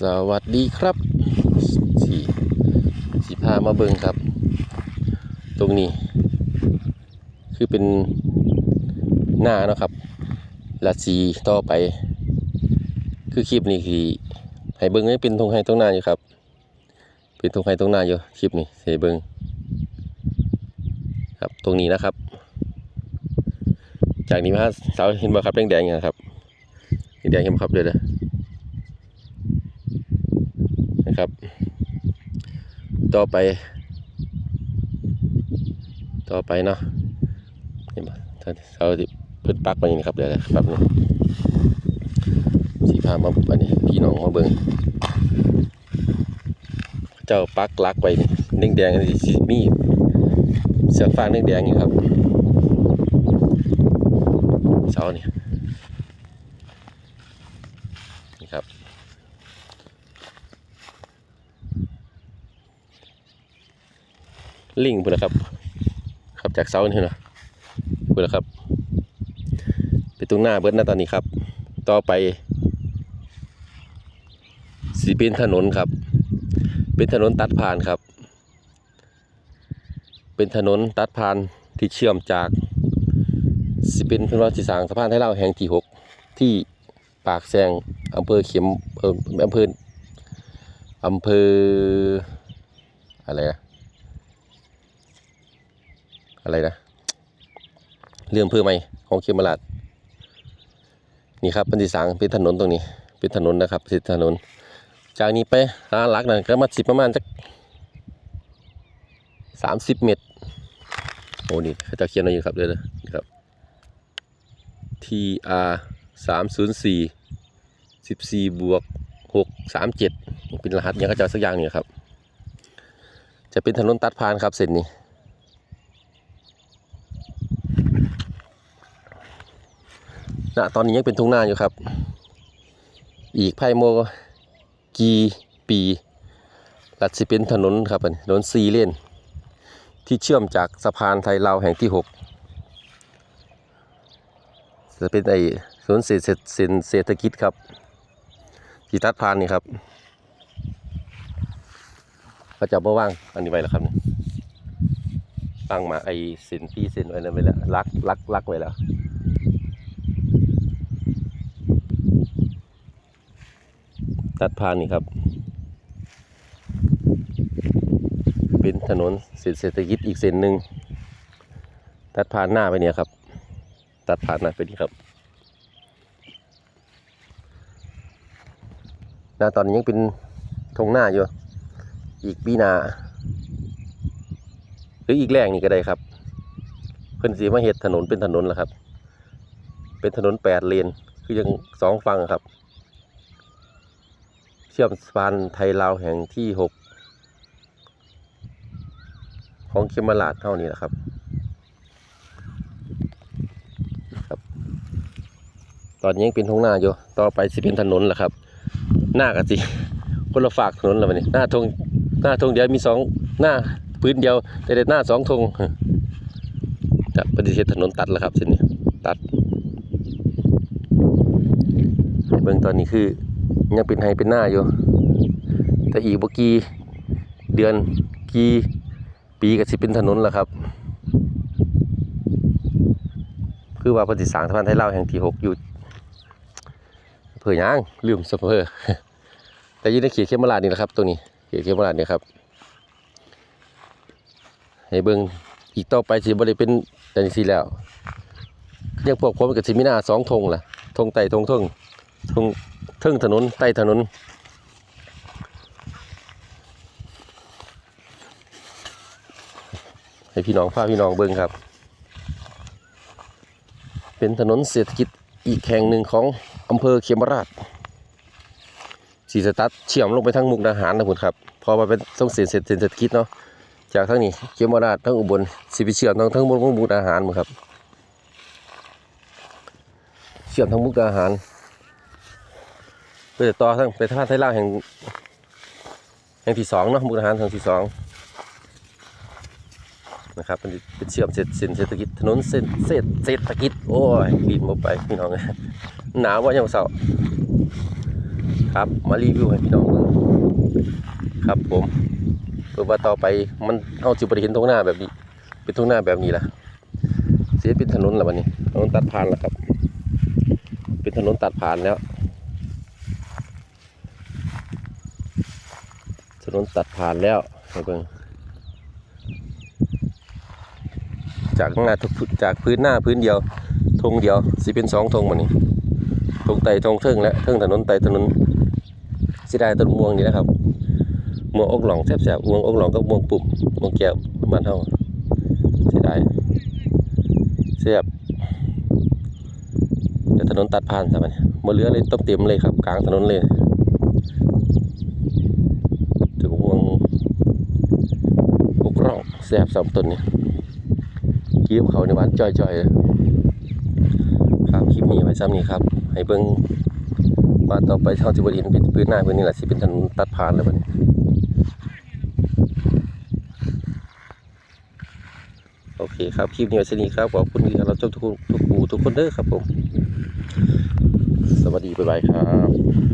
สวัสดีครับสีสีพามาเบิงครับ ตรงนี้ คือเป็นหน้านะครับละสีต่อไป คือคลิปนี้คือให้เบิงให้เป็นทงให้ตรงหน้าอยู่ครับ เป็นทงให้ตรงหน้าอยู่คลิปนี้ให้เบิงครับตรงนี้นะครับ จากนี้มาเสาเห็นบ่ครับแดงๆนะครับแดงๆเห็นบ่ครับเดี๋ยวเดี๋ยว นะครับ ต่อไป ต่อไปเนาะเห็นปะถ้าเขาที่พืชปักมาอย่างนี้ครับเดี๋ยวนะครับนี่สีพามาอันนี้พี่น้องมาเบิ่งเจ้าปักลักไว้นี่แดงๆอันนี้สิมีเสือฟางแดงๆอยู่ครับเสานี่นี่ครับ ลิงพุ่นละครับครับจากเสานี่นะพุ่นละครับไปตรงหน้าเบิดน้าตอนนี้ครับ ต่อไปสีเป็นถนนครับ เป็นถนนตัดผ่านครับ เป็นถนนตัดผ่านที่เชื่อมจากสิเป็นเพื่อนว่าสีสางสะพานให้เราแห่งที่หกที่ปากแซงอำเภอเข็มเอ่ออำเภออำเภออะไรนะ อะไรนะเรื่องเพื่อไหมของเขมราดนี่ครับเป็นที่สางเป็นถนนตรงนี้ เป็นถนนนะครับเป็นถนน จากนี้ไปร้านลักนั่นก็มาสิบประมาณสักสามสิบเมตรโอ้นี่เขาจะเขียนอะไรอยู่ครับเดี๋ยวนะครับ TR สามศูนย์สี่สิบสี่บวกหกสามเจ็ดเป็นรหัสยังก็จะสักอย่างนี่ครับ จะเป็นถนนตัดผ่านครับเส้นนี้ ณตอนนี้ยังเป็นทุ่งนาอยู่ครับ อีกไพ่โมกีปีลัดสิเป็นถนนครับถนนซีเลนที่เชื่อมจากสะพานไทยลาวแห่งที่หกจะเป็นไอ้ถนนเศรษฐเศรษฐเศรษฐกิจครับที่ตัดพานนี่ครับก็จะมาว่างอันนี้ไว้แล้วครับนี่ตั้งมาไอ้เส้นพี่เส้นไว้แล้วไว้แล้วลักลักลักไว้แล้ว ตัดผ่านนี่ครับ เป็นถนนเศรษฐกิจอีกเส้นหนึ่งตัดผ่านหน้าไปเนี่ยครับ ตัดผ่านหน้าไปนี่ครับหน้าตอนนี้ยังเป็นทงหน้าอยู่ อีกปีหนาหรืออีกแรงนี่ก็ได้ครับ เพิ่นสีมาเห็ดถนนเป็นถนนแล้วครับ เป็นถนนแปดเลนคือยังสองฝั่งครับ เชื่อมสะพานไทยลาวแห่งที่หกของเขมราดเท่านี้นะครับครับ ตอนนี้ยังเป็นทุ่งนาอยู่ ต่อไปสิเป็นถนนแหละครับ หน้ากันสิคนละฝากถนนแล้ววันนี้หน้าทงหน้าทงเดียวมีสองหน้าพื้นเดียวแต่เด็ดหน้าสองทงจะปฏิเสธถนนตัดแล้วครับเส้นนี้ตัดเบื้องตอนนี้คือ ยังเป็นไฮเป็นหน้าอยู่ แต่อีกบกีเดือนกีปีก็สิเป็นถนนแล้วครับ คือว่าปฏิสร้างสะพานไทยลาวแห่งที่หกอยู่เภอหยังลืมสเพอแต่ยืนในเขตเขมรานี่แหละครับตรงนี้เขตเขมรานี่ครับให้เบิ่งอีกต่อไปสิบ่ได้เป็นแต่นี้สิแล้วยังพวกผมกับสิมีหน้าสองธงล่ะธงไต่ธงเทิงธง ทิงถนน ใต้ถนน ให้พี่น้องพาพี่น้องเบิ่งครับ เป็นถนนเศรษฐกิจอีกแห่งหนึ่งของอำเภอเขมราชสีสตัดเชื่อมลงไปทั้งมุกดาหารนะคุณครับ พอมาเป็นต้องเศรษฐเศรษฐกิจเนาะ จากทั้งนี้เขมราชทั้งอุบลสิไปเชื่อมทั้งทั้งมุกมุกดาหารหมดครับ เชื่อมทั้งมุกดาหาร ไปต่อทั้งไปท่าไทยลาวแห่งแห่งที่สองเนาะมุกดาหารแห่งที่สองนะครับเป็นเป็นเชื่อมเศรษฐเศรษฐเศรษฐกิจถนนเศรษฐเศรษฐเศรษฐกิจโอ้ยบินมาไปพี่น้องหนาวว่ายังเสาครับมารีวิวให้พี่น้องเบิ่งครับผมเพื่อว่าต่อไปมันเฮาสิบ่ได้เห็นทุ่งนาแบบนี้ เป็นทุ่งนาแบบนี้ล่ะ เสียเป็นถนนแล้วบัดนี้ถนนตัดผ่านแล้วครับ เป็นถนนตัดผ่านแล้ว นนตัดผ่านแล้วให้เบิ่งจากหน้าทุกจากพื้นหน้าพื้นเดียวธงเดียวสิเป็นสองธงบัดนี้ธงไต่ธงเทิงและเทิงถนนไต่ถนนสิได้ต้นม่วงนี่นะครับม่วงอกหลองแซ่บๆม่วงอกหลองกับม่วงปุ่มม่วงแก้วบ้านเฮาสิได้แซ่บเดี๋ยวถนนตัดผ่านซะบัดนี้บ่เหลือเลยต้มเต็มเลยครับ กลางถนนเลย ถึงม่วงอกหลองแซ่บสามต้นนี่เกี่ยวเขาในวานจ่อยๆเลยครับคลิปนี้ไว้ซ้ำนี้ครับ ให้เบิ่งว่าต่อไปเท่าที่บรินเป็นพื้นหน้าพื้นนี่แหละสิเป็นถนนตัดผ่านแล้วบัดนี้โอเคครับ คลิปนี้ไว้สนี้ครับ ขอบคุณที่เราชมทุกคนทุกผู้ทุกคนเด้อครับผม สวัสดีบ๊ายบายครับ